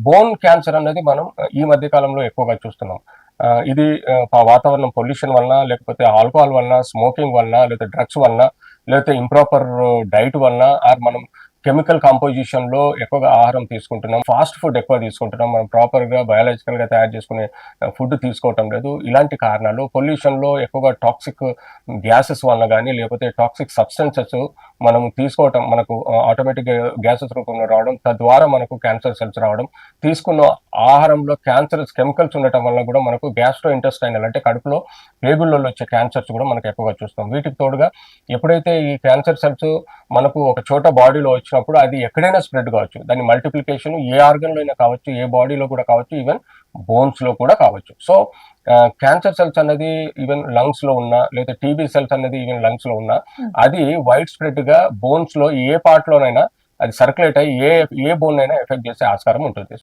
Bone cancer అనేది మనం ఈ మధ్య కాలంలో ఎక్కువగా చూస్తున్నాం. ఇది ఆ, వాతావరణం పొల్యూషన్ వలన లేకపోతే ఆల్కహాల్ వలన స్మోకింగ్ వలన లేకపోతే డ్రగ్స్ వలన లేకపోతే ఇంప్రాపర్ డైట్ వలన ఆర్ మనం కెమికల్ కాంపోజిషన్లో ఎక్కువగా ఆహారం తీసుకుంటున్నాం. ఫాస్ట్ ఫుడ్ ఎక్కువ తీసుకుంటున్నాం. మనం ప్రాపర్గా బయాలజికల్గా తయారు చేసుకునే ఫుడ్ తీసుకోవటం లేదు. ఇలాంటి కారణాలు పొల్యూషన్లో ఎక్కువగా టాక్సిక్ గ్యాసెస్ వలన కానీ లేకపోతే టాక్సిక్ సబ్స్టెన్సెస్ మనం తీసుకోవటం మనకు ఆటోమేటిక్ గ్యాసెస్ రూపంలో రావడం తద్వారా మనకు క్యాన్సర్ సెల్స్ రావడం తీసుకున్న ఆహారంలో క్యాన్సర్స్ కెమికల్స్ ఉండటం వల్ల కూడా మనకు గ్యాస్ట్రో ఇంటెస్టైనల్ అంటే కడుపులో పేగులలో వచ్చే క్యాన్సర్స్ కూడా మనకు ఎక్కువగా చూస్తాం. వీటికి తోడుగా ఎప్పుడైతే ఈ క్యాన్సర్ సెల్స్ మనకు ఒక చోట బాడీలో వచ్చినప్పుడు అది ఎక్కడైనా స్ప్రెడ్ కావచ్చు. దాని మల్టిప్లికేషన్ ఏ ఆర్గన్లో అయినా కావచ్చు ఏ బాడీలో కూడా కావచ్చు ఈవెన్ బోన్స్లో కూడా కావచ్చు. సో క్యాన్సర్ సెల్స్ అనేది ఈవెన్ లంగ్స్లో ఉన్నా లేదా టీబీ సెల్స్ అనేది ఈవెన్ లంగ్స్లో ఉన్నా అది వైడ్ స్ప్రెడ్గా బోన్స్లో ఏ పార్ట్ లోనైనా అది సర్క్యులేట్ అయ్యి ఏ ఏ బోన్ అయినా ఎఫెక్ట్ చేసే ఆస్కారం ఉంటుంది.